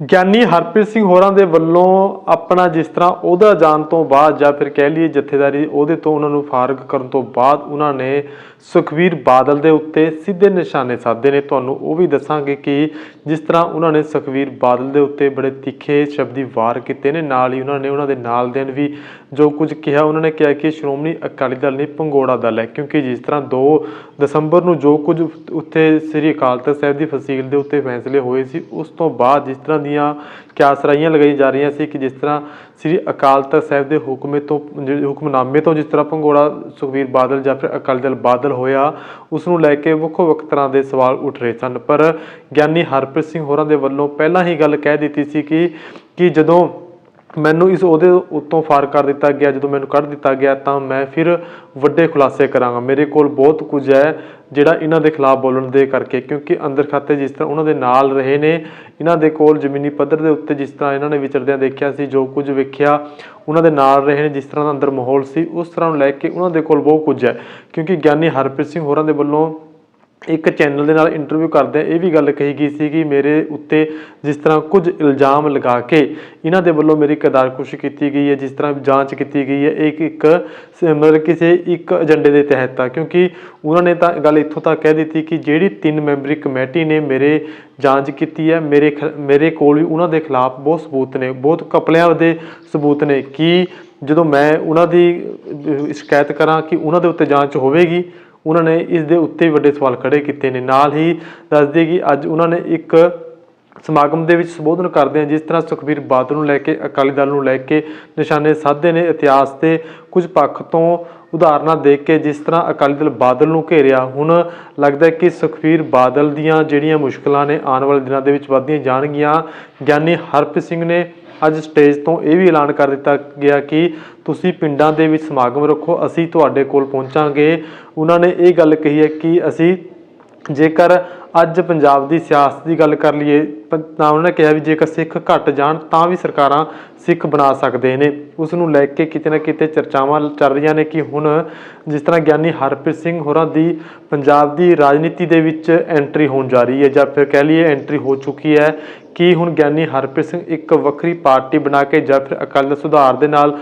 ਗਿਆਨੀ ਹਰਪ੍ਰੀਤ ਸਿੰਘ ਹੋਰਾਂ ਦੇ ਵੱਲੋਂ ਆਪਣਾ ਜਿਸ ਤਰ੍ਹਾਂ ਉਹਦਾ ਜਾਣ ਤੋਂ ਬਾਅਦ ਜਾਂ ਫਿਰ ਕਹਿ ਲਈਏ ਜਥੇਦਾਰੀ ਉਹਦੇ ਤੋਂ ਉਹਨਾਂ ਨੂੰ ਫਾਰਗ ਕਰਨ ਤੋਂ ਬਾਅਦ ਉਹਨਾਂ ਨੇ ਸੁਖਵੀਰ ਬਾਦਲ ਦੇ ਉੱਤੇ ਸਿੱਧੇ ਨਿਸ਼ਾਨੇ ਸਾਧੇ ਨੇ। ਤੁਹਾਨੂੰ ਉਹ ਵੀ ਦੱਸਾਂਗੇ ਕਿ ਜਿਸ ਤਰ੍ਹਾਂ ਉਹਨਾਂ ਨੇ ਸੁਖਵੀਰ ਬਾਦਲ ਦੇ ਉੱਤੇ ਬੜੇ ਤਿੱਖੇ ਸ਼ਬਦੀ ਵਾਰ ਕੀਤੇ ਨੇ। ਨਾਲ ਹੀ ਉਹਨਾਂ ਨੇ ਉਹਨਾਂ ਦੇ ਨਾਲ ਦੇ ਵੀ ਜੋ ਕੁਝ ਕਿਹਾ ਉਹਨਾਂ ਨੇ ਕਿਹਾ ਕਿ ਸ਼੍ਰੋਮਣੀ ਅਕਾਲੀ ਦਲ ਨਹੀਂ ਪੰਗੋੜਾ ਦਲ ਹੈ, ਕਿਉਂਕਿ ਜਿਸ ਤਰ੍ਹਾਂ 2 ਦਸੰਬਰ ਨੂੰ ਜੋ ਕੁਝ ਉੱਥੇ ਸ੍ਰੀ ਅਕਾਲ ਤਖਤ ਸਾਹਿਬ ਦੀ ਫਸੀਲ ਦੇ ਉੱਤੇ ਫੈਸਲੇ ਹੋਏ ਸੀ, ਉਸ ਤੋਂ ਬਾਅਦ ਜਿਸ ਤਰ੍ਹਾਂ ਦੀਆਂ ਕਿਆਸਰਾਈਆਂ ਲਗਾਈ ਜਾ ਰਹੀਆਂ ਸੀ ਕਿ ਜਿਸ ਤਰ੍ਹਾਂ ਸ੍ਰੀ ਅਕਾਲ ਤਖਤ ਸਾਹਿਬ ਦੇ ਹੁਕਮੇ ਤੋਂ, ਜਿਹੜੇ ਹੁਕਮਨਾਮੇ ਤੋਂ ਜਿਸ ਤਰ੍ਹਾਂ ਪੰਗੋੜਾ ਸੁਖਵੀਰ ਬਾਦਲ ਜਾਂ ਫਿਰ ਅਕਾਲੀ ਦਲ ਬਾਦਲ ਹੋਇਆ, ਉਸ ਨੂੰ ਲੈ ਕੇ ਵੱਖੋ ਵੱਖ ਤਰ੍ਹਾਂ ਦੇ ਸਵਾਲ ਉੱਠ ਰਹੇ ਸਨ। ਪਰ ਗਿਆਨੀ ਹਰਪ੍ਰੀਤ ਸਿੰਘ ਹੋਰਾਂ ਦੇ ਵੱਲੋਂ ਪਹਿਲਾਂ ਹੀ ਗੱਲ ਕਹਿ ਦਿੱਤੀ ਸੀ ਕਿ ਕਿ ਜਦੋਂ ਮੈਨੂੰ ਇਸ ਉਹਦੇ ਉੱਤੋਂ ਫਾਰ ਕਰ ਦਿੱਤਾ ਗਿਆ, ਜਦੋਂ ਮੈਨੂੰ ਕੱਢ ਦਿੱਤਾ ਗਿਆ ਤਾਂ ਮੈਂ ਫਿਰ ਵੱਡੇ ਖੁਲਾਸੇ ਕਰਾਂਗਾ। ਮੇਰੇ ਕੋਲ ਬਹੁਤ ਕੁਝ ਹੈ ਜਿਹੜਾ ਇਹਨਾਂ ਦੇ ਖਿਲਾਫ ਬੋਲਣ ਦੇ ਕਰਕੇ, ਕਿਉਂਕਿ ਅੰਦਰ ਖਾਤੇ ਜਿਸ ਤਰ੍ਹਾਂ ਉਹਨਾਂ ਦੇ ਨਾਲ ਰਹੇ ਨੇ, ਇਹਨਾਂ ਦੇ ਕੋਲ ਜ਼ਮੀਨੀ ਪੱਧਰ ਦੇ ਉੱਤੇ ਜਿਸ ਤਰ੍ਹਾਂ ਇਹਨਾਂ ਨੇ ਵਿਚਰਦਿਆਂ ਦੇਖਿਆ ਸੀ, ਜੋ ਕੁਝ ਵੇਖਿਆ, ਉਹਨਾਂ ਦੇ ਨਾਲ ਰਹੇ ਨੇ, ਜਿਸ ਤਰ੍ਹਾਂ ਦਾ ਅੰਦਰ ਮਾਹੌਲ ਸੀ, ਉਸ ਤਰ੍ਹਾਂ ਨੂੰ ਲੈ ਕੇ ਉਹਨਾਂ ਦੇ ਕੋਲ ਬਹੁਤ ਕੁਝ ਹੈ। ਕਿਉਂਕਿ ਗਿਆਨੀ ਹਰਪ੍ਰੀਤ ਸਿੰਘ ਹੋਰਾਂ ਦੇ ਵੱਲੋਂ ਇੱਕ ਚੈਨਲ ਦੇ ਨਾਲ ਇੰਟਰਵਿਊ ਕਰਦੇ ਇਹ ਵੀ ਗੱਲ ਕਹੀ ਗਈ ਸੀ ਕਿ ਮੇਰੇ ਉੱਤੇ ਜਿਸ ਤਰ੍ਹਾਂ ਕੁਝ ਇਲਜ਼ਾਮ ਲਗਾ ਕੇ ਇਹਨਾਂ ਦੇ ਵੱਲੋਂ ਮੇਰੀ ਕਦਾਰਕੁਸ਼ੀ ਕੀਤੀ ਗਈ ਹੈ, ਜਿਸ ਤਰ੍ਹਾਂ ਜਾਂਚ ਕੀਤੀ ਗਈ ਹੈ, ਇਹ ਇੱਕ ਇੱਕ ਮਤਲਬ ਕਿਸੇ ਇੱਕ ਏਜੰਡੇ ਦੇ ਤਹਿਤ ਆ। ਕਿਉਂਕਿ ਉਹਨਾਂ ਨੇ ਤਾਂ ਗੱਲ ਇੱਥੋਂ ਤੱਕ ਕਹਿ ਦਿੱਤੀ ਕਿ ਜਿਹੜੀ ਤਿੰਨ ਮੈਂਬਰੀ ਕਮੇਟੀ ਨੇ ਮੇਰੇ ਜਾਂਚ ਕੀਤੀ ਹੈ, ਮੇਰੇ ਖ- ਮੇਰੇ ਕੋਲ ਵੀ ਉਹਨਾਂ ਦੇ ਖਿਲਾਫ ਬਹੁਤ ਸਬੂਤ ਨੇ, ਬਹੁਤ ਕਪਲਿਆਂ ਦੇ ਸਬੂਤ ਨੇ ਕਿ ਜਦੋਂ ਮੈਂ ਉਹਨਾਂ ਦੀ ਸ਼ਿਕਾਇਤ ਕਰਾਂ ਕਿ ਉਹਨਾਂ ਦੇ ਉੱਤੇ ਜਾਂਚ ਹੋਵੇਗੀ ਉਹਨਾਂ ਨੇ ਇਸ ਦੇ ਉੱਤੇ ਵੱਡੇ ਸਵਾਲ ਖੜੇ ਕੀਤੇ ਨੇ। ਨਾਲ ਹੀ ਦੱਸਦੇ ਕਿ ਅੱਜ ਉਹਨਾਂ ਨੇ ਇੱਕ ਸਮਾਗਮ ਦੇ ਵਿੱਚ ਸੰਬੋਧਨ ਕਰਦੇ ਆ ਜਿਸ ਤਰ੍ਹਾਂ ਸੁਖਬੀਰ ਬਾਦਲ ਨੂੰ ਲੈ ਕੇ, ਅਕਾਲੀ ਦਲ ਨੂੰ ਲੈ ਕੇ ਨਿਸ਼ਾਨੇ ਸਾਧੇ ਨੇ, ਇਤਿਹਾਸ ਤੇ ਕੁਝ ਪੱਖ ਤੋਂ ਉਦਾਹਰਨਾਂ ਦੇਖ ਕੇ ਜਿਸ ਤਰ੍ਹਾਂ ਅਕਾਲੀ ਦਲ ਬਾਦਲ ਨੂੰ ਘੇਰਿਆ, ਹੁਣ ਲੱਗਦਾ ਹੈ ਕਿ ਸੁਖਬੀਰ ਬਾਦਲ ਦੀਆਂ ਜਿਹੜੀਆਂ ਮੁਸ਼ਕਲਾਂ ਨੇ ਆਉਣ ਵਾਲੇ ਦਿਨਾਂ ਦੇ ਵਿੱਚ ਵਧਦੀਆਂ ਜਾਣਗੀਆਂ। ਗਿਆਨੀ ਹਰਪ੍ਰੀਤ ਸਿੰਘ ਨੇ ਅੱਜ ਸਟੇਜ ਤੋਂ ਇਹ ਵੀ ਐਲਾਨ ਕਰ ਦਿੱਤਾ ਗਿਆ ਕਿ ਤੁਸੀਂ ਪਿੰਡਾਂ ਦੇ ਵਿੱਚ ਸਮਾਗਮ ਰੱਖੋ, ਅਸੀਂ ਤੁਹਾਡੇ ਕੋਲ ਪਹੁੰਚਾਂਗੇ। ਉਹਨਾਂ ਨੇ ਇਹ ਗੱਲ ਕਹੀ ਹੈ ਕਿ ਅਸੀਂ ਜੇਕਰ ਅੱਜ ਪੰਜਾਬ ਦੀ ਸਿਆਸਤ ਦੀ ਗੱਲ ਕਰ ਲਈਏ, ਪ- ਤਾਂ ਉਹਨਾਂ ਨੇ ਕਿਹਾ ਵੀ ਜੇਕਰ ਸਿੱਖ ਘਟ ਜਾਣ ਤਾਂ ਵੀ ਸਰਕਾਰਾਂ ਸਿੱਖ ਬਣਾ ਸਕਦੇ ਨੇ। ਉਸ ਨੂੰ ਲੈ ਕੇ ਕਿਤੇ ਨਾ ਕਿਤੇ ਚਰਚਾਵਾਂ ਚੱਲ ਰਹੀਆਂ ਨੇ ਕਿ ਹੁਣ ਜਿਸ ਤਰ੍ਹਾਂ ਗਿਆਨੀ ਹਰਪ੍ਰੀਤ ਸਿੰਘ ਹੋਰਾਂ ਦੀ ਪੰਜਾਬ ਦੀ ਰਾਜਨੀਤੀ ਦੇ ਵਿੱਚ ਐਂਟਰੀ ਹੋਣ ਜਾ ਰਹੀ ਹੈ, ਜਾਂ ਫਿਰ ਕਹਿ ਲਈਏ ਐਂਟਰੀ ਹੋ ਚੁੱਕੀ ਹੈ ਕਿ ਹੁਣ ਗਿਆਨੀ ਹਰਪ੍ਰੀਤ ਸਿੰਘ ਇੱਕ ਵੱਖਰੀ ਪਾਰਟੀ ਬਣਾ ਕੇ ਜਾਂ ਫਿਰ ਅਕਾਲੀ ਦਲ ਸੁਧਾਰ ਦੇ ਨਾਲ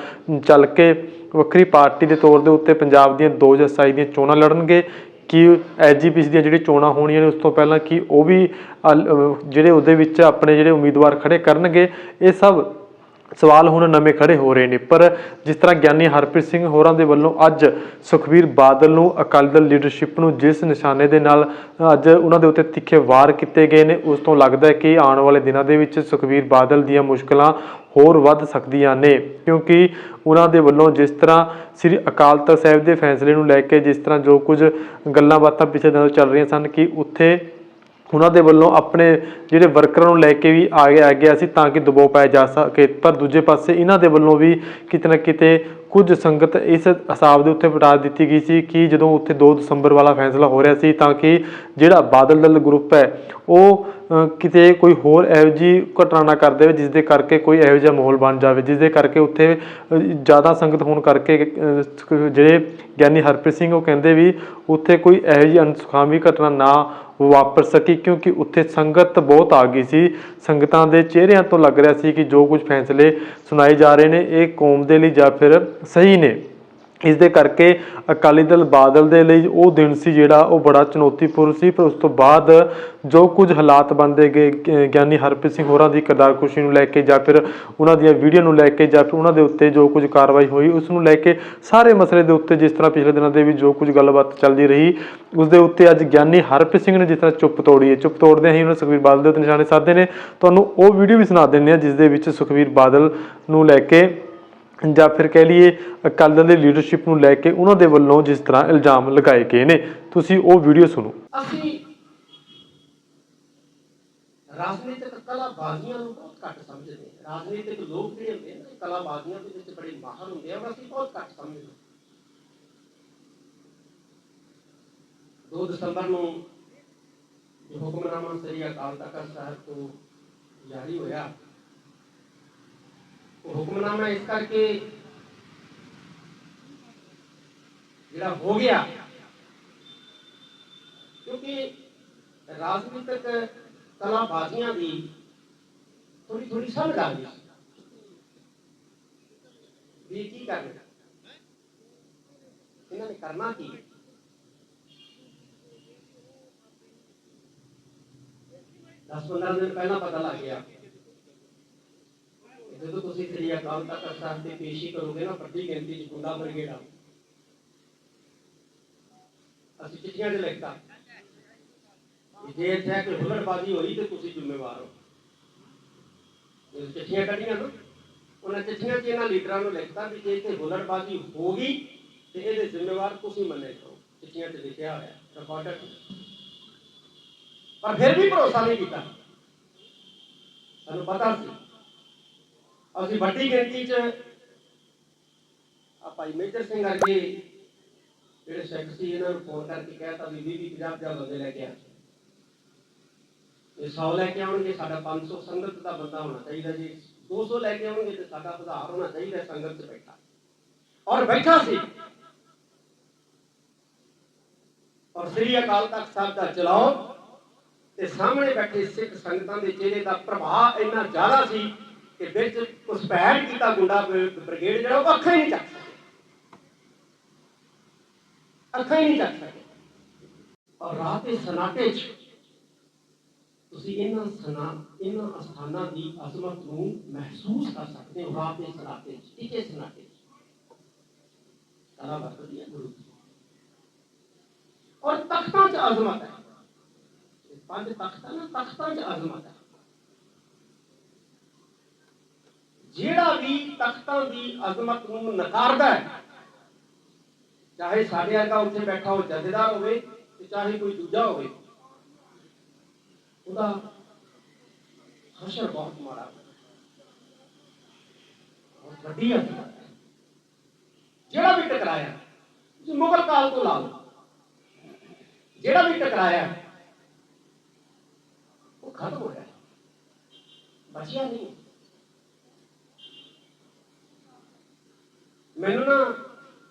ਚੱਲ ਕੇ ਵੱਖਰੀ ਪਾਰਟੀ ਦੇ ਤੌਰ ਦੇ ਉੱਤੇ ਪੰਜਾਬ ਦੀਆਂ 2027 ਦੀਆਂ ਚੋਣਾਂ ਲੜਨਗੇ। ਕਿ ਐਜੀਪੀਸੀ ਦੀਆਂ ਜਿਹੜੀ ਚੋਣਾਂ ਹੋਣੀਆਂ ਨੇ ਉਸ ਤੋਂ ਪਹਿਲਾਂ ਕਿ ਉਹ ਵੀ ਅਲ- ਜਿਹੜੇ ਉਹਦੇ ਵਿੱਚ ਆਪਣੇ ਜਿਹੜੇ ਉਮੀਦਵਾਰ ਖੜੇ ਕਰਨਗੇ, ਇਹ ਸਭ ਸਵਾਲ ਹੁਣ ਨਵੇਂ ਖੜੇ ਹੋ ਰਹੇ ਨੇ, ਪਰ ਜਿਸ ਤਰ੍ਹਾਂ ਗਿਆਨੀ ਹਰਪ੍ਰੀਤ ਸਿੰਘ ਹੋਰਾਂ ਦੇ ਵੱਲੋਂ ਅੱਜ ਸੁਖਵੀਰ ਬਾਦਲ ਨੂੰ ਅਕਾਲੀ ਦਲ ਲੀਡਰਸ਼ਿਪ ਨੂੰ ਜਿਸ ਨਿਸ਼ਾਨੇ ਦੇ ਨਾਲ ਅੱਜ ਉਹਨਾਂ ਦੇ ਉੱਤੇ ਤਿੱਖੇ ਵਾਰ ਕੀਤੇ ਗਏ ਨੇ, ਉਸ ਤੋਂ ਲੱਗਦਾ ਹੈ ਕਿ ਆਉਣ ਵਾਲੇ ਦਿਨਾਂ ਦੇ ਵਿੱਚ ਸੁਖਵੀਰ ਬਾਦਲ ਦੀਆਂ ਮੁਸ਼ਕਲਾਂ ਹੋਰ ਵੱਧ ਸਕਦੀਆਂ ਨੇ, ਕਿਉਂਕਿ ਉਹਨਾਂ ਦੇ ਵੱਲੋਂ ਜਿਸ ਤਰ੍ਹਾਂ ਸ੍ਰੀ ਅਕਾਲ ਤਖਤ ਸਾਹਿਬ ਦੇ ਫੈਸਲੇ ਨੂੰ ਲੈ ਕੇ ਜਿਸ ਤਰ੍ਹਾਂ ਜੋ ਕੁਝ ਗੱਲਾਂ ਬਾਤਾਂ ਪਿਛਲੇ ਦਿਨਾਂ ਤੋਂ ਚੱਲ ਰਹੀਆਂ ਸਨ ਕਿ ਉੱਥੇ ਉਹਨਾਂ ਦੇ ਵੱਲੋਂ ਆਪਣੇ ਜਿਹੜੇ ਵਰਕਰਾਂ ਨੂੰ ਲੈ ਕੇ ਵੀ ਆ ਗਿਆ ਆ ਗਿਆ ਸੀ ਤਾਂ ਕਿ ਦਬਾਅ ਪਾਇਆ ਜਾ ਸਕੇ। ਪਰ ਦੂਜੇ ਪਾਸੇ ਇਹਨਾਂ ਦੇ ਵੱਲੋਂ ਵੀ ਕਿਤੇ ਨਾ ਕਿਤੇ ਕੁਝ ਸੰਗਤ ਇਸ ਹਿਸਾਬ ਦੇ ਉੱਤੇ ਪਟਾ ਦਿੱਤੀ ਗਈ ਸੀ ਕਿ ਜਦੋਂ ਉੱਥੇ 2 ਦਸੰਬਰ ਵਾਲਾ ਫੈਸਲਾ ਹੋ ਰਿਹਾ ਸੀ ਤਾਂ ਕਿ ਜਿਹੜਾ ਬਾਦਲ ਦਲ ਗਰੁੱਪ ਹੈ, ਉਹ ਕਿਤੇ ਕੋਈ ਹੋਰ ਇਹੋ ਜਿਹੀ ਘਟਨਾ ਨਾ ਕਰ ਦੇਵੇ ਜਿਸ ਦੇ ਕਰਕੇ ਕੋਈ ਇਹੋ ਜਿਹਾ ਮਾਹੌਲ ਬਣ ਜਾਵੇ ਜਿਸ ਦੇ ਕਰਕੇ ਉੱਥੇ ਜ਼ਿਆਦਾ ਸੰਗਤ ਹੋਣ ਕਰਕੇ ਜਿਹੜੇ ਗਿਆਨੀ ਹਰਪ੍ਰੀਤ ਸਿੰਘ ਉਹ ਕਹਿੰਦੇ ਵੀ ਉੱਥੇ ਕੋਈ ਇਹੋ ਜਿਹੀ ਅਨਸੁਖਾਵੀ ਘਟਨਾ ਨਾ ਵਾਪਰ ਸਕੀ ਕਿਉਂਕਿ ਉੱਥੇ ਸੰਗਤ ਬਹੁਤ ਆ ਗਈ ਸੀ। ਸੰਗਤਾਂ ਦੇ ਚਿਹਰਿਆਂ ਤੋਂ ਲੱਗ ਰਿਹਾ ਸੀ ਕਿ ਜੋ ਕੁਝ ਫੈਸਲੇ ਸੁਣਾਏ ਜਾ ਰਹੇ ਨੇ, ਇਹ ਕੌਮ ਦੇ ਲਈ ਜਾਂ ਫਿਰ ਸਹੀ ਨੇ। ਇਸ ਦੇ ਕਰਕੇ ਅਕਾਲੀ ਦਲ ਬਾਦਲ ਦੇ ਲਈ ਉਹ ਦਿਨ ਸੀ ਜਿਹੜਾ ਉਹ ਬੜਾ ਚੁਣੌਤੀਪੂਰਨ ਸੀ, ਪਰ ਉਸ ਤੋਂ ਬਾਅਦ ਜੋ ਕੁਝ ਹਾਲਾਤ ਬਣਦੇ ਗਏ ਗਿਆਨੀ ਹਰਪ੍ਰੀਤ ਸਿੰਘ ਹੋਰਾਂ ਦੀ ਕਦਾਰਕੁਸ਼ੀ ਨੂੰ ਲੈ ਕੇ ਜਾਂ ਫਿਰ ਉਹਨਾਂ ਦੀਆਂ ਵੀਡੀਓ ਨੂੰ ਲੈ ਕੇ ਜਾਂ ਫਿਰ ਉਹਨਾਂ ਦੇ ਉੱਤੇ ਜੋ ਕੁਝ ਕਾਰਵਾਈ ਹੋਈ, ਉਸ ਨੂੰ ਲੈ ਕੇ ਸਾਰੇ ਮਸਲੇ ਦੇ ਉੱਤੇ ਜਿਸ ਤਰ੍ਹਾਂ ਪਿਛਲੇ ਦਿਨਾਂ ਦੇ ਵਿੱਚ ਜੋ ਕੁਝ ਗੱਲਬਾਤ ਚੱਲਦੀ ਰਹੀ, ਉਸ ਦੇ ਉੱਤੇ ਅੱਜ ਗਿਆਨੀ ਹਰਪ੍ਰੀਤ ਸਿੰਘ ਨੇ ਜਿਸ ਤਰ੍ਹਾਂ ਚੁੱਪ ਤੋੜੀ ਹੈ। ਚੁੱਪ ਤੋੜਦਿਆਂ ਹੀ ਉਹਨਾਂ ਸੁਖਵੀਰ ਬਾਦਲ ਦੇ ਉੱਤੇ ਨਿਸ਼ਾਨੇ ਸਾਧਦੇ ਨੇ। ਤੁਹਾਨੂੰ ਉਹ ਵੀਡੀਓ ਵੀ ਸੁਣਾ ਦਿੰਦੇ ਆ ਜਿਸ ਦੇ ਵਿੱਚ ਸੁਖਵੀਰ ਬਾਦਲ ਨੂੰ ਲੈ ਕੇ ਜਾਂ ਫਿਰ ਕਹਿ ਲਈਏ ਅਕਾਲੀ ਦਲ ਦੀ ਲੀਡਰਸ਼ਿਪ ਨੂੰ ਲੈ ਕੇ ਉਹਨਾਂ ਦੇ ਵੱਲੋਂ ਜਿਸ ਤਰ੍ਹਾਂ ਇਲਜ਼ਾਮ ਲਗਾਏ ਗਏ ਨੇ, ਤੁਸੀਂ ਉਹ ਵੀਡੀਓ ਸੁਣੋ। ਅਸੀਂ ਰਾਜਨੀਤਿਕ ਕਲਾਬਾਜ਼ੀਆਂ ਨੂੰ ਬਹੁਤ ਘੱਟ ਸਮਝਦੇ ਹਾਂ। ਰਾਜਨੀਤਿਕ ਲੋਕ ਜਿਹੜੇ ਹੁੰਦੇ ਨੇ ਕਲਾਬਾਜ਼ੀਆਂ ਦੇ ਵਿੱਚ ਬੜੇ ਮਾਹਰ ਹੁੰਦੇ ਆ ਔਰ ਅਸੀਂ ਬਹੁਤ ਘੱਟ ਸਮਝਦੇ ਹਾਂ। 2 ਦਸੰਬਰ ਨੂੰ ਜੋ ਹੁਕਮਨਾਮਾ ਸ੍ਰੀ ਅਕਾਲ ਤਖਤ ਸਾਹਿਬ ਤੋਂ ਜਾਰੀ ਹੋਇਆ। ਉਹ ਹੁਕਮਨਾਮਾ ਇਸ ਕਰਕੇ ਜਿਹੜਾ ਹੋ ਗਿਆ। ਕਿਉਂਕਿ ਰਾਜਨੀਤਿਕ ਕਲਾਬਾਜ਼ੀਆਂ ਦੀ ਥੋੜੀ ਸਮਝ ਆ ਗਈ। ਵੀ ਕੀ ਕਰਨਾ? ਇਹਨਾਂ ਨੇ ਕਰਨਾ ਕੀ? ਹੈ? ਦਸ 15 ਦਿਨ ਪਹਿਲਾਂ ਪਤਾ ਲੱਗ ਗਿਆ। ਜਦੋਂ ਤੁਸੀਂ ਸ੍ਰੀ ਅਕਾਲ ਤਖਤ ਸਾਹਿਬ ਤੇ ਪੇਸ਼ੀ ਕਰੋਗੇ ਨਾ ਵੱਡੀ ਗਿਣਤੀ ਚ ਗੁੰਡਾ ਬ੍ਰਿਗੇਡ ਅਸੀਂ ਚਿੱਠੀਆਂ 'ਚ ਲਿਖਤਾ। ਜੇ ਇੱਥੇ ਕੋਈ ਹੁਲੜਬਾਜ਼ੀ ਹੋਈ ਤੇ ਤੁਸੀਂ ਜ਼ਿੰਮੇਵਾਰ ਹੋ। ਜਦੋਂ ਚਿੱਠੀਆਂ ਕੱਢੀਆਂ ਨਾ, ਉਹਨਾਂ ਚਿੱਠੀਆਂ 'ਚ ਇਹਨਾਂ ਲੀਡਰਾਂ ਨੂੰ ਲਿਖਤਾ ਵੀ ਜੇ ਇੱਥੇ ਹੁਲੜਬਾਜ਼ੀ ਹੋ ਗਈ ਤੇ ਇਹਦੇ ਜ਼ਿੰਮੇਵਾਰ ਤੁਸੀਂ ਮੰਨੇ ਕਰੋ। ਚਿੱਠੀਆਂ 'ਚ ਲਿਖਿਆ ਹੋਇਆ ਰਿਕਾਰਡਡ ਪਰ ਫਿਰ ਵੀ ਭਰੋਸਾ ਨਹੀਂ ਕੀਤਾ। ਸਾਨੂੰ ਪਤਾ ਸੀ। ਅਸੀਂ ਵੱਡੀ ਗਿਣਤੀ 'ਚ ਆ ਭਾਈ ਮੇਜਰ ਸਿੰਘ ਵਰਗੇ ਜਿਹੜੇ ਸਿੱਖ ਸੀ, ਇਹਨਾਂ ਨੂੰ ਫੋਨ ਕਰਕੇ ਕਹਿਤਾ ਵੀ 20 20 50 50 ਬੰਦੇ ਲੈ ਕੇ ਆ। ਇਹ 100 ਲੈ ਕੇ ਆਉਣਗੇ, ਸਾਡਾ 500 ਸੰਗਤ ਦਾ ਬੰਦਾ ਹੋਣਾ ਚਾਹੀਦਾ ਜੀ। 200 ਲੈ ਕੇ ਆਉਣਗੇ ਤੇ ਸਾਡਾ ਹਜ਼ਾਰ ਹੋਣਾ ਚਾਹੀਦਾ, ਸੰਗਤ 'ਚ ਬੈਠਾ। ਔਰ ਬੈਠਾ ਸੀ। ਔਰ ਸ੍ਰੀ ਅਕਾਲ ਤਖਤ ਸਾਹਿਬ ਦਾ ਚਲਾਓ ਤੇ ਸਾਹਮਣੇ ਬੈਠੇ ਸਿੱਖ ਸੰਗਤਾਂ ਦੇ ਚਿਹਰੇ ਦਾ ਪ੍ਰਭਾਵ ਇੰਨਾ ਜ਼ਿਆਦਾ ਸੀ ਕਿ ਵਿੱਚ ਘੁਸਪੈਠ ਕੀਤਾ ਗੁੰਡਾ ਬ੍ਰਿਗੇਡ ਜਿਹੜਾ ਉਹ ਅੱਖਾਂ ਹੀ ਨਹੀਂ ਚੱਕ ਸਕੇ। ਅੱਖਾਂ ਹੀ ਨਹੀਂ ਚੱਕ ਸਕੇ। ਔਰ ਰਾਤ ਦੇ ਸਨਾਟੇ 'ਚ ਤੁਸੀਂ ਇਹਨਾਂ ਸਨਾ, ਇਹਨਾਂ ਅਸਥਾਨਾਂ ਦੀ ਅਜ਼ਮਤ ਨੂੰ ਮਹਿਸੂਸ ਕਰ ਸਕਦੇ ਹੋ ਰਾਤ ਦੇ ਸਨਾਟੇ 'ਚ, ਟਿਕੇ ਸਨਾਟੇ 'ਚ। ਕਲਾ ਵਰਤਦੀ ਹੈ ਗੁਰੂ ਔਰ ਤਖਤਾਂ 'ਚ ਅਜ਼ਮਤ ਹੈ। ਇਹ ਪੰਜ ਤਖਤਾਂ ਨਾ, ਤਖਤਾਂ 'ਚ ਅਜ਼ਮਤ ਹੈ। ਜਿਹੜਾ ਵੀ ਤਖਤਾਂ ਦੀ ਅਜ਼ਮਤ ਨੂੰ ਨਕਾਰਦਾ ਹੈ, ਚਾਹੇ ਸਾਡੇ ਵਰਗਾ ਉੱਥੇ ਬੈਠਾ ਹੋ ਜਥੇਦਾਰ ਹੋਵੇ ਤੇ ਚਾਹੇ ਕੋਈ ਦੂਜਾ ਹੋਵੇ, ਉਹਦਾ ਹਸ਼ਰ ਬਹੁਤ ਮਾੜਾ ਬਹੁਤ ਵੱਡੀ ਹੈ। ਜਿਹੜਾ ਵੀ ਟਕਰਾਇਆ, ਤੁਸੀਂ ਮੁਗਲ ਕਾਲ ਤੋਂ ਲਾ ਲਓ, ਜਿਹੜਾ ਵੀ ਟਕਰਾਇਆ, ਉਹ ਖਤਮ ਹੋ ਗਿਆ। ਬਚਿਆ ਨਹੀਂ। ਮੈਨੂੰ ਨਾ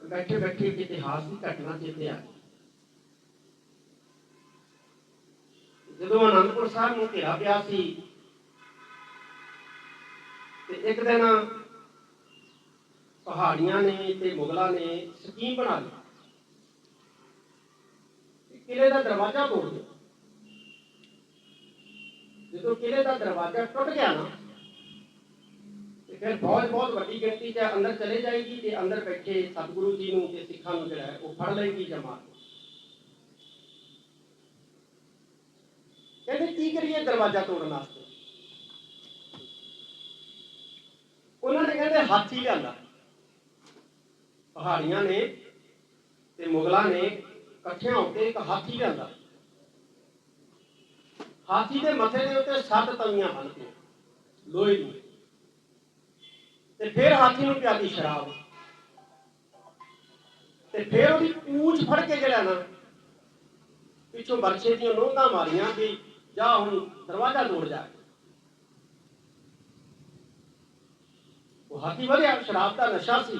ਬੈਠੇ ਬੈਠੇ ਇੱਕ ਇਤਿਹਾਸ ਦੀ ਘਟਨਾ ਚੇਤੇ ਆ ਜਦੋਂ ਅਨੰਦਪੁਰ ਸਾਹਿਬ ਨੂੰ ਘੇਰਾ ਪਿਆ ਸੀ, ਤੇ ਇੱਕ ਦਿਨ ਪਹਾੜੀਆਂ ਨੇ ਤੇ ਮੁਗਲਾਂ ਨੇ ਸਕੀਮ ਬਣਾ ਲਈ। ਕਿਲੇ ਦਾ ਦਰਵਾਜ਼ਾ ਤੋੜ ਦਿੱਤਾ। ਜਦੋਂ ਕਿਲੇ ਦਾ ਦਰਵਾਜ਼ਾ ਟੁੱਟ ਗਿਆ ਨਾ ਫਿਰ ਫੌਜ ਬਹੁਤ ਵੱਡੀ ਗਿਣਤੀ 'ਚ ਅੰਦਰ ਚਲੇ ਜਾਏਗੀ ਤੇ ਅੰਦਰ ਬੈਠੇ ਸਤਿਗੁਰੂ ਜੀ ਨੂੰ ਤੇ ਸਿੱਖਾਂ ਨੂੰ ਜਿਹੜਾ ਉਹ ਫੜ ਲਏਗੀ ਜਮਾਤ ਕਹਿੰਦੇ ਕੀ ਕਰੀਏ ਦਰਵਾਜ਼ਾ ਤੋੜਨ ਵਾਸਤੇ? ਉਹਨਾਂ ਨੇ ਕਹਿੰਦੇ ਹਾਥੀ ਲਿਆਂਦਾ। ਪਹਾੜੀਆਂ ਨੇ ਤੇ ਮੁਗਲਾਂ ਨੇ ਇਕੱਠਿਆਂ ਹੋ ਕੇ ਇੱਕ ਹਾਥੀ ਲਿਆਂਦਾ। ਹਾਥੀ ਦੇ ਮੱਥੇ ਦੇ ਉੱਤੇ ਸੱਤ ਤਵੀਆਂ ਹਨ ਲੋਹੇ ਦੀਆਂ। ਤੇ ਫਿਰ ਹਾਥੀ ਨੂੰ ਪਿਆਦੀ ਸ਼ਰਾਬ। ਤੇ ਫਿਰ ਉਹਦੀ ਪੂਛ ਫੜ ਕੇ ਜਿਹੜਾ ਨਾ, ਪਿੱਛੋਂ ਬਰਛੇ ਦੀਆਂ ਨੋਂਦਾਂ ਮਾਰੀਆਂ ਵੀ ਜਾ ਹੁਣ ਦਰਵਾਜ਼ਾ ਤੋੜ ਜਾ। ਉਹ ਹਾਥੀ ਵਧਿਆ, ਸ਼ਰਾਬ ਦਾ ਨਸ਼ਾ ਸੀ।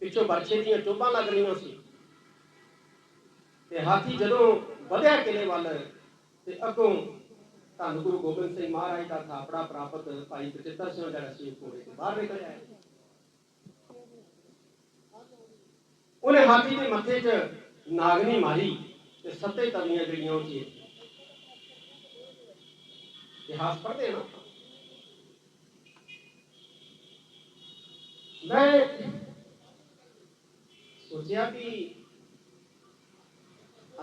ਪਿੱਛੋਂ ਬਰਛੇ ਦੀਆਂ ਚੋਬਾਂ ਲੱਗ ਰਹੀਆਂ ਸੀ। ਤੇ ਹਾਥੀ ਜਦੋਂ ਵਧਿਆ ਕਿਲੇ ਵੱਲ ਤੇ ਅੱਗੋਂ ਧੰਨ ਗੁਰੂ ਗੋਬਿੰਦ ਸਿੰਘ ਮਹਾਰਾਜ ਦਾ ਥਾਪੜਾ ਪ੍ਰਾਪਤ ਭਾਈ ਬਚਿੱਤਰ ਸਿੰਘ ਜਿਹੜਾ ਸੀ ਉਹ ਬਾਹਰ ਨਿਕਲ ਉਹਨੇ ਹਾਥੀ ਦੇ ਮੱਥੇ 'ਚ ਨਾਗਨੀ ਮਾਰੀ ਤੇ ਸੱਤੇ ਤਵੀਆਂ ਜਿਹੜੀਆਂ ਉਹ ਚੀਰ ਇਤਿਹਾਸ ਪੜ੍ਹਦੇ ਨਾ ਮੈਂ ਸੋਚਿਆ ਕਿ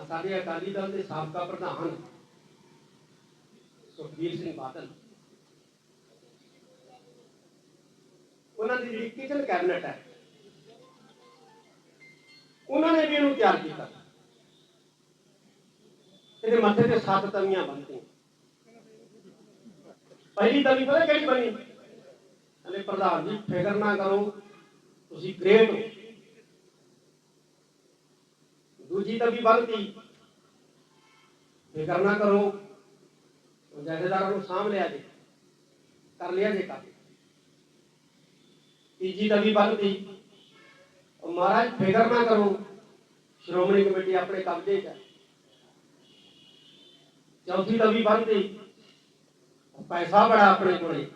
ਸਾਡੇ ਅਕਾਲੀ ਦਲ ਦੇ ਸਾਬਕਾ ਪ੍ਰਧਾਨ ਸੁਖਬੀਰ ਸਿੰਘ ਬਾਦਲ। ਉਹਨਾਂ ਦੀ ਜਿਹੜੀ ਕਿਚਨ ਕੈਬਨਿਟ ਹੈ, ਉਹਨਾਂ ਨੇ ਵੀ ਇਹਨੂੰ ਤਿਆਰ ਕੀਤਾ। ਇਹਦੇ ਮੱਥੇ ਤੇ ਸੱਤ ਤਵੀਆਂ ਬੰਦੀਆਂ ਪਹਿਲੀ ਤਵੀ ਪਤਾ ਕਿਹੜੀ ਬਣੀ? ਹਲੇ ਪ੍ਰਧਾਨ ਜੀ, ਫਿਕਰ ਨਾ ਕਰੋ, ਤੁਸੀਂ ਗ੍ਰੇਟ ਹੋ। ਦੂਜੀ ਤਵੀ ਬੰਨਤੀ, ਫਿਕਰ ਨਾ ਕਰੋ ਉਹ ਜਥੇਦਾਰਾਂ ਨੂੰ ਸਾਂਭ ਲਿਆ ਜੇ, ਕਰ ਲਿਆ ਜੇ ਕੰਮ ਤੀਜੀ ਤਵੀ ਬੰਨਤੀ। ਉਹ ਮਹਾਰਾਜ, ਫਿਕਰ ਨਾ ਕਰੋ, ਸ਼੍ਰੋਮਣੀ ਕਮੇਟੀ ਆਪਣੇ ਕਬਜ਼ੇ 'ਚ ਚੌਥੀ ਤਵੀ ਬੰਨਤੀ। ਪੈਸਾ ਬੜਾ ਆਪਣੇ ਕੋਲੇ।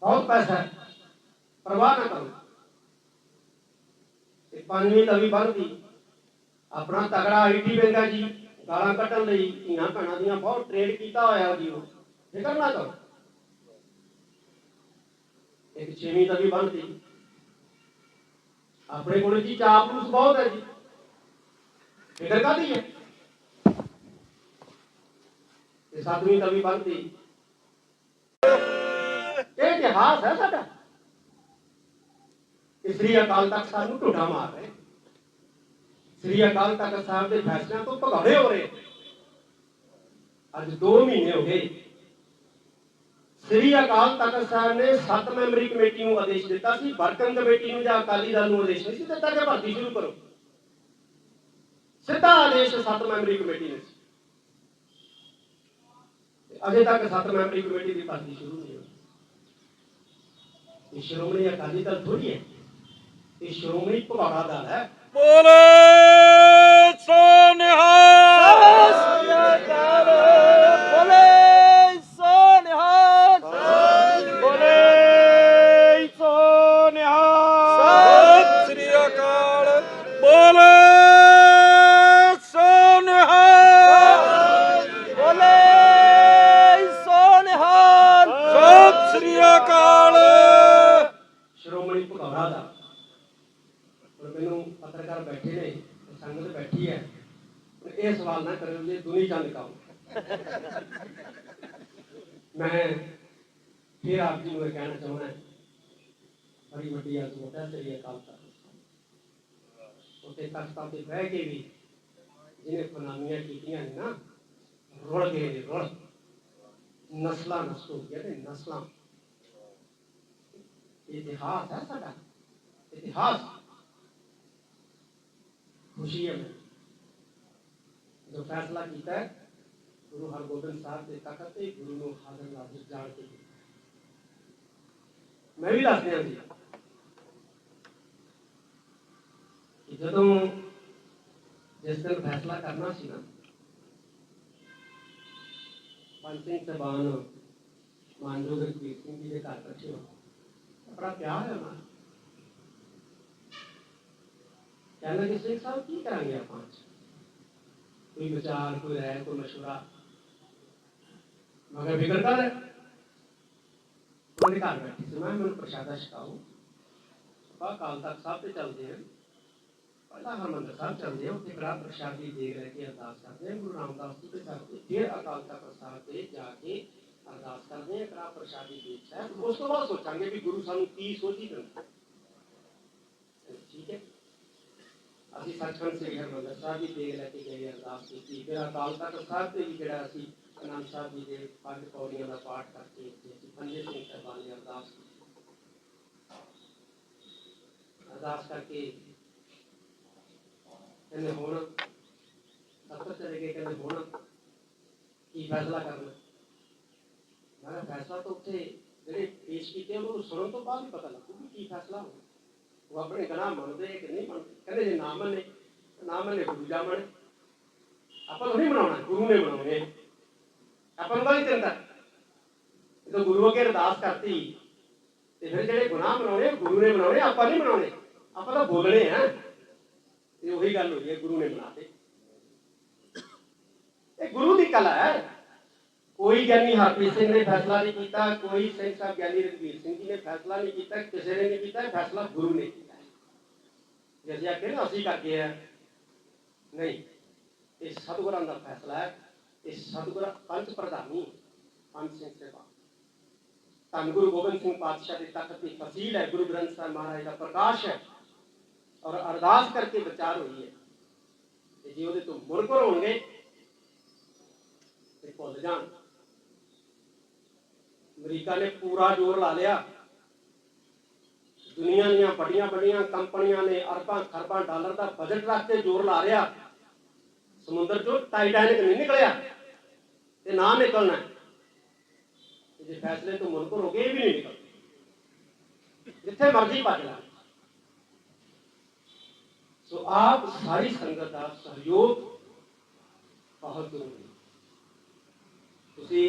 ਬਹੁਤ ਪੈਸਾ ਹੈ। ਪਰਵਾਹ ਨਾ ਕਰੋ। ਤੇ ਪੰਜਵੀਂ ਤਵੀ ਬੰਨਦੀ ਆਪਣਾ ਤਗੜਾ ਆਈਟੀ ਬੈਂਕਾ ਜੀ। ਗਾਲਾਂ ਕੱਢਣ ਲਈ ਧੀਆਂ ਭੈਣਾਂ ਦੀਆਂ ਬਹੁਤ ਟ੍ਰੇਡ ਕੀਤਾ ਹੋਇਆ ਜੀ ਉਹ। ਫਿਕਰ ਨਾ ਕਰੋ। ਇੱਕ ਛੇਵੀਂ ਤਵੀ ਬੰਨਦੀ ਆਪਣੇ ਕੋਲ ਜੀ ਚਾਪਲੂਸ ਬਹੁਤ ਹੈ ਜੀ। ਫਿਕਰ ਕਾਦੀ ਹੈ? ਤੇ ਸੱਤਵੀਂ ਤਵੀ ਬੰਨਦੀ ਇਹ ਇਤਿਹਾਸ ਹੈ ਸਾਡਾ। ਕਿ ਸ੍ਰੀ ਅਕਾਲ ਤਖਤ ਸਾਹਿਬ ਨੂੰ ਢੋਡਾ ਮਾਰ ਰਹੇ। ਸ੍ਰੀ ਅਕਾਲ ਤਖਤ ਸਾਹਿਬ ਦੇ ਫੈਸਲਿਆਂ ਤੋਂ ਭਗੌੜੇ ਹੋ ਰਹੇ। ਅੱਜ 2 ਮਹੀਨੇ ਹੋ ਗਏ। ਸ੍ਰੀ ਅਕਾਲ ਤਖਤ ਸਾਹਿਬ ਨੇ 7 ਮੈਂਬਰੀ ਕਮੇਟੀ ਨੂੰ ਆਦੇਸ਼ ਦਿੱਤਾ ਸੀ। ਵਰਕਿੰਗ ਕਮੇਟੀ ਨੂੰ ਜਾਂ ਅਕਾਲੀ ਦਲ ਨੂੰ ਆਦੇਸ਼ ਨਹੀਂ ਸੀ ਦਿੱਤਾ ਕਿ ਭਰਤੀ ਸ਼ੁਰੂ ਕਰੋ। ਸਿੱਧਾ ਆਦੇਸ਼ 7 ਮੈਂਬਰੀ ਕਮੇਟੀ ਨੇ। ਅਜੇ ਤੱਕ 7 ਮੈਂਬਰੀ ਕਮੇਟੀ ਦੀ ਭਰਤੀ ਸ਼ੁਰੂ ਨਹੀਂ ਹੋਈ। ਇਹ ਸ਼੍ਰੋਮਣੀ ਅਕਾਲੀ ਦਲ ਥੋੜੀ ਹੈ। ਇਹ ਸ਼੍ਰੋਮਣੀ ਭਗੌੜਾ ਦਲ ਹੈ। ਬੋਲੇ! ਇਹ ਸਵਾਲ ਨਾ ਕਰਿਓ ਜੇ ਦੁਨੀ ਚੰਦ ਕਾਉ ਮੈਂ ਫਿਰ ਆਪ ਜੀ ਨੂੰ ਇਹ ਕਹਿਣਾ ਚਾਹੁੰਦਾ ਬੜੀ ਵੱਡੀ ਅਜ਼ਮਤ ਹੈ ਸ੍ਰੀ ਅਕਾਲ ਤਖਤ ਉੱਤੇ ਤਖਤਾਂ ਤੇ ਬਹਿ ਕੇ ਵੀ ਜਿਹਨੇ ਫਨਾਮੀਆਂ ਕੀਤੀਆਂ ਨੇ ਨਾ ਰੁਲ ਗਏ ਨੇ ਰੁਲ ਨਸਲਾਂ ਨਸਲ ਹੋ ਗਈਆਂ ਨੇ ਨਸਲਾਂ ਇਤਿਹਾਸ ਹੈ ਸਾਡਾ ਇਤਿਹਾਸ ਖੁਸ਼ੀ ਹੈ ਮੈਨੂੰ ਜੋ ਫੈਸਲਾ ਕੀਤਾ ਹੈ ਗੁਰੂ ਹਰਗੋਬਿੰਦ ਸਾਹਿਬ ਦੇ ਤਖਤ ਤੇ ਗੁਰੂ ਨੂੰ ਹਾਜ਼ਰ ਨਾਜ਼ਰ ਜਾਣ ਕੇ ਕੀਤਾ। ਮੈਂ ਵੀ ਦੱਸ ਦਿਆਂ ਜੀ ਕਿ ਜਦੋਂ ਜਿਸ ਦਿਨ ਫੈਸਲਾ ਕਰਨਾ ਸੀ ਨਾ ਪੰਜ ਸਿੰਘ ਸਬਾਨ ਮਾਨਯੋਗ ਰਘਵੀਰ ਸਿੰਘ ਜੀ ਦੇ ਘਰ ਬੈਠੇ ਹੋ ਬੜਾ ਪਿਆਰ ਹੈ ਨਾ ਕਹਿੰਦਾ ਕਿ ਸਿੰਘ ਸਾਹਿਬ ਕੀ ਕਰਾਂਗੇ ਆਪਾਂ ਅੱਜ? ਕੋਈ ਵਿਚਾਰ ਕੋਈ ਰਾਏ ਕੋਈ ਮਸ਼ਵਰਾ ਮਗਰ ਫਿਕਰ ਕਰ ਉਹਨੇ ਘਰ ਬੈਠੀ ਸੀ ਮੈਂ ਕਿਹਾ ਮੈਨੂੰ ਪ੍ਰਸ਼ਾਦਾ ਛਕਾਓ ਆਪਾਂ ਕਾਲ ਤੱਕ ਸਾਹਿਬ ਤੇ ਚੱਲਦੇ ਹਾਂ ਪਹਿਲਾਂ ਹਰਮੰਦਰ ਸਾਹਿਬ ਚੱਲਦੇ ਹਾਂ ਉੱਥੇ ਕੜਾ ਪ੍ਰਸ਼ਾਦੀ ਦੇ ਲੈ ਕੇ ਅਰਦਾਸ ਕਰਦੇ ਹਾਂ ਗੁਰੂ ਰਾਮਦਾਸ ਜੀ ਦੇ ਘਰ ਤੇ ਫਿਰ ਅਕਾਲ ਤਖਤ ਸਾਹਿਬ ਤੇ ਜਾ ਕੇ ਅਰਦਾਸ ਕਰਦੇ ਹਾਂ ਕੜਾ ਪ੍ਰਸ਼ਾਦੀ ਦੇ ਸਾਹਿਬ ਉਸ ਤੋਂ ਬਾਅਦ ਸੋਚਾਂਗੇ ਵੀ ਗੁਰੂ ਸਾਨੂੰ ਕੀ ਸੋਚੀ ਦਿੰਦਾ ਠੀਕ ਹੈ ਅਸੀਂ ਸੱਚਖੰਡ ਸ੍ਰੀ ਹਰਿਮੰਦਰ ਸਾਹਿਬ ਦੀ ਦੇਗ ਲੈ ਕੇ ਗਏ ਅਰਦਾਸ ਕੀਤੀ। ਫਿਰ ਅਕਾਲ ਤਖਤ ਸਾਹਿਬ ਤੇ ਵੀ ਜਿਹੜਾ ਅਸੀਂ ਅਨੰਦ ਸਾਹਿਬ ਜੀ ਦੇ ਪੰਜ ਪੌੜੀਆਂ ਦਾ ਪਾਠ ਕਰਕੇ ਅਸੀਂ ਪੰਜੇ ਸਿੰਘ ਸਾਹਿਬਾਨ ਨੇ ਅਰਦਾਸ ਅਰਦਾਸ ਕਰਕੇ ਕਹਿੰਦੇ ਹੁਣ ਸੱਤ ਚਲੇ ਗਏ, ਕਹਿੰਦੇ ਹੁਣ ਕੀ ਫੈਸਲਾ ਕਰਨਾ? ਮੈਂ ਫੈਸਲਾ ਤਾਂ ਉੱਥੇ ਜਿਹੜੇ ਪੇਸ਼ ਕੀਤੇ ਉਹਨਾਂ ਸੁਣਨ ਤੋਂ ਬਾਅਦ ਹੀ ਪਤਾ ਲੱਗੂ ਕਿ ਕੀ ਫੈਸਲਾ ਹੋਣਾ। ਉਹ ਆਪਣੇ ਗਨਾਹ ਮੰਨਦੇ ਕਿ ਨਹੀਂ ਮੰਨਦੇ ਕਹਿੰਦੇ ਜੇ ਨਾ ਮੰਨੇ ਨਾ ਮੰਨੇ ਗੁਰੂ ਜਾ ਮੰਨੇ। ਆਪਾਂ ਨੂੰ ਨਹੀਂ ਬਣਾਉਣਾ ਗੁਰੂ ਨੇ ਬਣਾਉਣੇ ਆਪਾਂ ਨੂੰ ਤਾਂ ਨਹੀਂ ਚੰਦਾ ਜਦੋਂ ਗੁਰੂ ਅੱਗੇ ਅਰਦਾਸ ਕਰਤੀ। ਤੇ ਫਿਰ ਜਿਹੜੇ ਗੁਨਾਹ ਬਣਾਉਣੇ ਗੁਰੂ ਨੇ ਬਣਾਉਣੇ ਆਪਾਂ ਨਹੀਂ ਬਣਾਉਣੇ ਆਪਾਂ ਤਾਂ ਬੋਲਣੇ ਆ। ਇਹ ਉਹੀ ਗੱਲ ਹੋਈ ਹੈ, ਗੁਰੂ ਨੇ ਬਣਾਤੇ ਇਹ ਗੁਰੂ ਦੀ ਕਲਾ ਹੈ। ਕੋਈ ਗਿਆਨੀ ਹਰਪ੍ਰੀਤ ਸਿੰਘ ਨੇ ਫੈਸਲਾ ਨਹੀਂ ਕੀਤਾ, ਕੋਈ ਸਿੰਘ ਸਾਹਿਬ ਗਿਆਨੀ ਰਣਵੀਰ ਸਿੰਘ ਜੀ ਨੇ ਫੈਸਲਾ ਨਹੀਂ ਕੀਤਾ, ਕਿਸੇ ਨੇ ਨਹੀਂ ਕੀਤਾ, ਫੈਸਲਾ ਗੁਰੂ ਨੇ ਕੀਤਾ। ਹੈ। ਅਸੀਂ ਆਖੇ ਨਾ, ਅਸੀਂ ਕਰਕੇ ਆ। ਨਹੀਂ, ਇਹ ਸਤਿਗੁਰਾਂ ਦਾ ਫੈਸਲਾ ਹੈ, ਇਹ ਸਤਿਗੁਰ ਪੰਜ ਪ੍ਰਧਾਨੀ ਪੰਜ ਸਿੰਘ ਸੇਵਾ। ਧੰਨ ਗੁਰੂ ਗੋਬਿੰਦ ਸਿੰਘ ਪਾਤਸ਼ਾਹ ਦੀ ਤਖਤ ਦੀ ਫਸੀਲ ਹੈ, ਗੁਰੂ ਗ੍ਰੰਥ ਸਾਹਿਬ ਮਹਾਰਾਜ ਦਾ ਪ੍ਰਕਾਸ਼ ਹੈ ਔਰ ਅਰਦਾਸ ਕਰਕੇ ਵਿਚਾਰ ਹੋਈ ਹੈ। ਤੇ ਜੇ ਉਹਦੇ ਤੋਂ ਮੁਰਕਰ ਹੋਣਗੇ, ਤੇ ਭੁੱਲ ਜਾਣ। ਅਮਰੀਕਾ ਨੇ ਪੂਰਾ ਜ਼ੋਰ ਲਾ ਲਿਆ। ਦੁਨੀਆ ਦੀਆਂ ਵੱਡੀਆਂ ਵੱਡੀਆਂ ਕੰਪਨੀਆਂ ਨੇ ਅਰਬਾਂ ਖਰਬਾਂ ਡਾਲਰ ਦਾ ਬਜਟ ਰੱਖ ਕੇ ਜ਼ੋਰ ਲਾ ਰਿਹਾ ਸਮੁੰਦਰ ਚੋਂ ਟਾਈਟੈਨਿਕ ਨਹੀਂ ਨਿਕਲਿਆ ਤੇ ਨਾ ਨਿਕਲਣਾ। ਜੇ ਫੈਸਲੇ ਤੋਂ ਮੁਨਕਰ ਹੋ ਗਏ ਵੀ ਨਹੀਂ ਨਿਕਲ ਜਿੱਥੇ ਮਰਜ਼ੀ ਭੱਜ ਲੈ। ਸੋ ਆਪ ਸਾਰੀ ਸੰਗਤ ਦਾ ਸਹਿਯੋਗ ਬਹੁਤ ਜ਼ਰੂਰੀ ਤੁਸੀਂ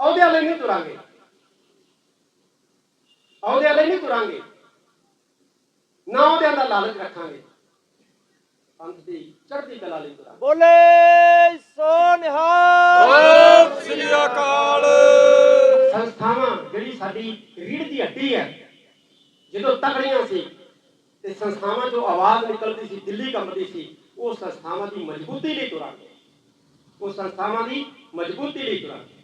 ਅਹੁਦਿਆਂ ਲਈ ਨਹੀਂ ਤੁਰਾਂਗੇ। ਅਹੁਦਿਆਂ ਲਈ ਨਹੀਂ ਤੁਰਾਂਗੇ। ਨਾ ਅਹੁਦਿਆਂ ਦਾ ਲਾਲਚ ਰੱਖਾਂਗੇ। ਪੰਥ ਦੀ ਚੜ੍ਹਦੀ ਕਲਾ ਲਈ ਤੁਰਾਂਗੇ। ਬੋਲੇ ਸੋ ਨਿਹਾਲ ਸਤਿ ਸ੍ਰੀ ਅਕਾਲ। ਸੰਸਥਾਵਾਂ ਜਿਹੜੀ ਸਾਡੀ ਰੀੜ ਦੀ ਹੱਡੀ ਹੈ ਜਦੋਂ ਤਕੜੀਆਂ ਸੀ ਤੇ ਸੰਸਥਾਵਾਂ ਚੋਂ ਆਵਾਜ਼ ਨਿਕਲਦੀ ਸੀ ਦਿੱਲੀ ਕੰਬਦੀ ਸੀ ਉਹ ਸੰਸਥਾਵਾਂ ਦੀ ਮਜ਼ਬੂਤੀ ਲਈ ਤੁਰਾਂਗੇ। ਉਹ ਸੰਸਥਾਵਾਂ ਦੀ ਮਜ਼ਬੂਤੀ ਲਈ ਤੁਰਾਂਗੇ।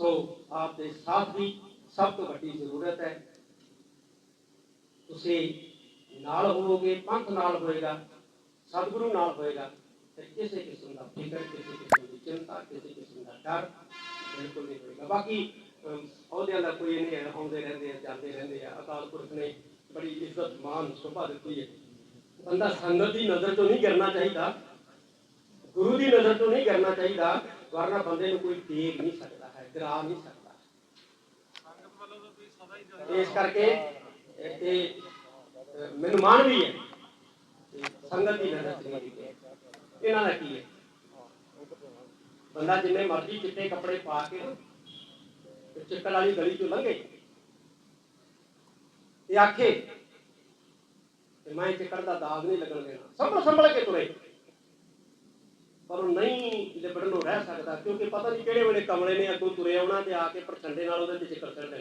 ਸੋ ਆਪ ਦੇ ਸਾਥ ਦੀ ਸਭ ਤੋਂ ਵੱਡੀ ਜ਼ਰੂਰਤ ਹੈ। ਤੁਸੀਂ ਨਾਲ ਹੋਵੋਗੇ, ਪੰਥ ਨਾਲ ਹੋਏਗਾ, ਸਤਿਗੁਰੂ ਨਾਲ ਹੋਏਗਾ, ਤੇ ਕਿਸੇ ਕਿਸਮ ਦਾ ਫਿਕਰ, ਕਿਸੇ ਕਿਸਮ ਦੀ ਚਿੰਤਾ, ਕਿਸੇ ਕਿਸਮ ਦਾ ਡਰ ਬਿਲਕੁਲ ਨਹੀਂ ਹੋਏਗਾ। ਬਾਕੀ ਅਹੁਦਿਆਂ ਦਾ ਕੋਈ ਨਹੀਂ ਹੈ ਆਉਂਦੇ ਰਹਿੰਦੇ ਆ, ਜਾਂਦੇ ਰਹਿੰਦੇ ਆ। ਅਕਾਲ ਪੁਰਖ ਨੇ ਬੜੀ ਇੱਜ਼ਤ ਮਾਨ ਸ਼ੋਭਾ ਦਿੱਤੀ ਹੈ। ਬੰਦਾ ਸੰਗਤ ਦੀ ਨਜ਼ਰ ਤੋਂ ਨਹੀਂ ਕਰਨਾ ਚਾਹੀਦਾ, ਗੁਰੂ ਦੀ ਨਜ਼ਰ ਤੋਂ ਨਹੀਂ ਕਰਨਾ ਚਾਹੀਦਾ, ਵਰਨਾ ਬੰਦੇ ਨੂੰ ਕੋਈ ਦੇਖ ਨਹੀਂ ਸਕਦਾ। ਗਿਰਾ ਨਹੀਂ ਸਕਦਾ ਇਸ ਕਰਕੇ ਇਹ ਮੈਨੂੰ ਮਾਣ ਵੀ ਹੈ ਸੰਗਤ ਦੀ ਵਿਕੇ। ਇਹਨਾਂ ਦਾ ਕੀ ਹੈ? ਬੰਦਾ ਜਿੰਨੇ ਮਰਜ਼ੀ ਚਿੱਟੇ ਕੱਪੜੇ ਪਾ ਕੇ ਤੇ ਚਿੱਕੜ ਵਾਲੀ ਗਲੀ ਚੋਂ ਲੰਘੇ। ਤੇ ਆਖੇ ਤੇ ਮੈਂ ਚਿੱਕੜ ਦਾ ਦਾਗ ਨਹੀਂ ਲੱਗਣ ਦੇਣਾ। ਸੰਭਲ ਸੰਭਲ ਕੇ ਤੁਰੇ। ਪਰ ਉਹ ਨਹੀਂ ਲਿਬੜਨ ਨੂੰ ਰਹਿ ਸਕਦਾ ਕਿਉਂਕਿ ਪਤਾ ਨਹੀਂ ਕਿਹੜੇ ਵੇਲੇ ਕਮਲੇ ਨੇ ਅੱਗੋਂ ਤੁਰੇ ਆਉਣਾ ਤੇ ਆ ਕੇ ਪ੍ਰਚੰਡੇ ਨਾਲ ਉਹਦੇ ਤੇ ਸਿੱਟ ਦੇਣਾ।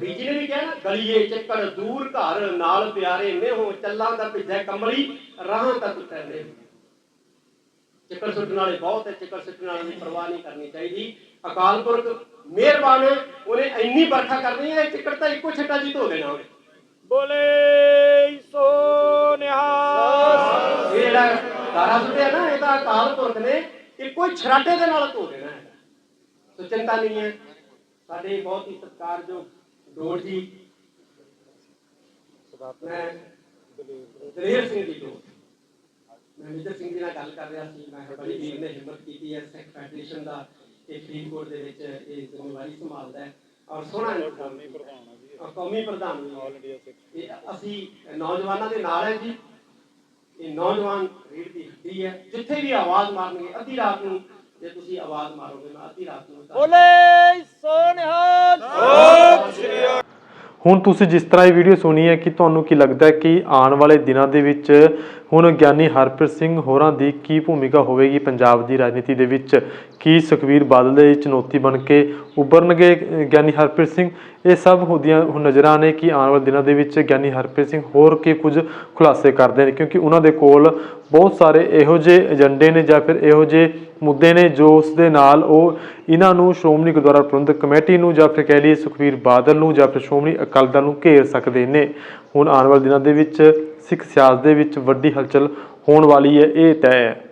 ਰੀਜੀ ਨੇ ਵੀ ਕਿਹਾ ਨਾ ਗਲੀਏ ਚੱਕੜ ਦੂਰ ਘਰ ਨਾਲ ਪਿਆਰੇ ਮੇਹੋ ਚੱਲਾਂ ਦਾ ਭਿੱਜੈ ਕੰਬਲੀ ਰਾਹਾਂ ਤੱਕ ਟੈਂਦੇ ਚੱਕਰ ਸੁੱਟਣ ਵਾਲੇ ਬਹੁਤ ਹੈ ਚੱਕਰ ਸੁੱਟਣ ਵਾਲਿਆਂ ਦੀ ਪਰਵਾਹ ਨਹੀਂ ਕਰਨੀ ਚਾਹੀਦੀ। ਅਕਾਲ ਪੁਰਖ ਮਿਹਰਬਾਨ ਹੈ ਉਹਨੇ ਇੰਨੀ ਵਰਖਾ ਕਰਨੀ ਹੈ ਚੱਕਰ ਤਾਂ ਇੱਕੋ ਛੱਟਾ ਜੀ ਧੋ ਦੇਣਾ ਉਹਨੇ। ਬੋਲੇ ਸੋ ਨਿਹਾਲ। ਜਿਹੜਾ ਤਾਰਾ ਸੁੱਟਿਆ ਨਾ ਇਹ ਤਾਂ ਅਕਾਲ ਪੁਰਖ ਨੇ ਇੱਕੋ ਹੀ ਛਰਾਟੇ ਦੇ ਨਾਲ ਧੋ ਦੇਣਾ ਹੈ ਸੋ ਚਿੰਤਾ ਨਹੀਂ ਹੈ। ਸਾਡੇ ਬਹੁਤ ਹੀ ਸਤਿਕਾਰਯੋਗ ਡੋੜ ਜੀ ਮੈਂ ਦਲੇਰ ਸਿੰਘ ਜੀ ਤੋਂ ਮੈਂ ਮਿੱਤਰ ਸਿੰਘ ਜੀ ਨਾਲ ਗੱਲ ਕਰ ਰਿਹਾ ਸੀ ਮੈਂ ਬੜੀ ਵੀਰ ਨੇ ਹਿੰਮਤ ਕੀਤੀ ਹੈ ਸਿੱਖ ਫੈਡਰੇਸ਼ਨ ਦਾ ਇਹ ਫਰੀਦਕੋਟ ਦੇ ਵਿੱਚ ਇਹ ਜ਼ਿੰਮੇਵਾਰੀ ਸੰਭਾਲਦਾ ਹੈ। ਔਰ ਸੋਹਣਾ ਇੰਤਜ਼ਾਮ ਕੀਤਾ। ਔਰ ਕੌਮੀ ਪ੍ਰਧਾਨ ਵੀ ਹੈ। ਇਹ ਅਸੀਂ ਨੌਜਵਾਨਾਂ ਦੇ ਨਾਲ ਹੈ ਜੀ। ਇਹ ਨੌਜਵਾਨ ਰੀੜ ਦੀ ਹੱਡੀ ਹੈ ਜਿੱਥੇ ਵੀ ਆਵਾਜ਼ ਮਾਰਨਗੇ ਅੱਧੀ ਰਾਤ ਨੂੰ ਜੇ ਤੁਸੀਂ ਆਵਾਜ਼ ਮਾਰੋਗੇ ਮੈਂ ਅੱਧੀ ਰਾਤ ਨੂੰ ਬੋਲੇ ਸੋ ਨਿਹਾਲ ਸਤਿ ਸ੍ਰੀ ਅਕਾਲ। ਹੁਣ ਤੁਸੀਂ ਜਿਸ ਤਰ੍ਹਾਂ ਇਹ ਵੀਡੀਓ ਸੁਣੀ ਹੈ ਕਿ ਤੁਹਾਨੂੰ ਕੀ ਲੱਗਦਾ ਹੈ ਕਿ ਆਉਣ ਵਾਲੇ ਦਿਨਾਂ ਦੇ ਵਿੱਚ ਹੁਣ ਗਿਆਨੀ ਹਰਪ੍ਰੀਤ ਸਿੰਘ ਹੋਰਾਂ ਦੀ ਕੀ ਭੂਮਿਕਾ ਹੋਵੇਗੀ ਪੰਜਾਬ ਦੀ ਰਾਜਨੀਤੀ ਦੇ ਵਿੱਚ? ਕੀ ਸੁਖਬੀਰ ਬਾਦਲ ਦੇ ਚੁਣੌਤੀ ਬਣ ਕੇ ਉੱਭਰਨਗੇ ਗਿਆਨੀ ਹਰਪ੍ਰੀਤ ਸਿੰਘ? ਇਹ ਸਭ ਹੁੰਦੀਆਂ ਹੁਣ ਨਜ਼ਰਾਂ ਨੇ ਕਿ ਆਉਣ ਵਾਲੇ ਦਿਨਾਂ ਦੇ ਵਿੱਚ ਗਿਆਨੀ ਹਰਪ੍ਰੀਤ ਸਿੰਘ ਹੋਰ ਕੀ ਕੁਝ ਖੁਲਾਸੇ ਕਰਦੇ ਨੇ, ਕਿਉਂਕਿ ਉਹਨਾਂ ਦੇ ਕੋਲ ਬਹੁਤ ਸਾਰੇ ਇਹੋ ਜਿਹੇ ਏਜੰਡੇ ਨੇ ਜਾਂ ਫਿਰ ਇਹੋ ਜਿਹੇ ਮੁੱਦੇ ਨੇ ਜੋ ਉਸ ਦੇ ਨਾਲ ਉਹ ਇਹਨਾਂ ਨੂੰ ਸ਼੍ਰੋਮਣੀ ਗੁਰਦੁਆਰਾ ਪ੍ਰਬੰਧਕ ਕਮੇਟੀ ਨੂੰ ਜਾਂ ਫਿਰ ਕਹਿ ਲਈਏ ਸੁਖਬੀਰ ਬਾਦਲ ਨੂੰ ਜਾਂ ਫਿਰ ਸ਼੍ਰੋਮਣੀ ਅਕਾਲੀ ਦਲ ਨੂੰ ਘੇਰ ਸਕਦੇ ਨੇ। ਹੁਣ ਆਉਣ ਵਾਲੇ ਦਿਨਾਂ ਦੇ ਵਿੱਚ ਸਿੱਖ ਸਿਆਸਤ ਦੇ ਵਿੱਚ ਵੱਡੀ ਹਲਚਲ ਹੋਣ ਵਾਲੀ ਹੈ ਇਹ ਤੈਅ ਹੈ।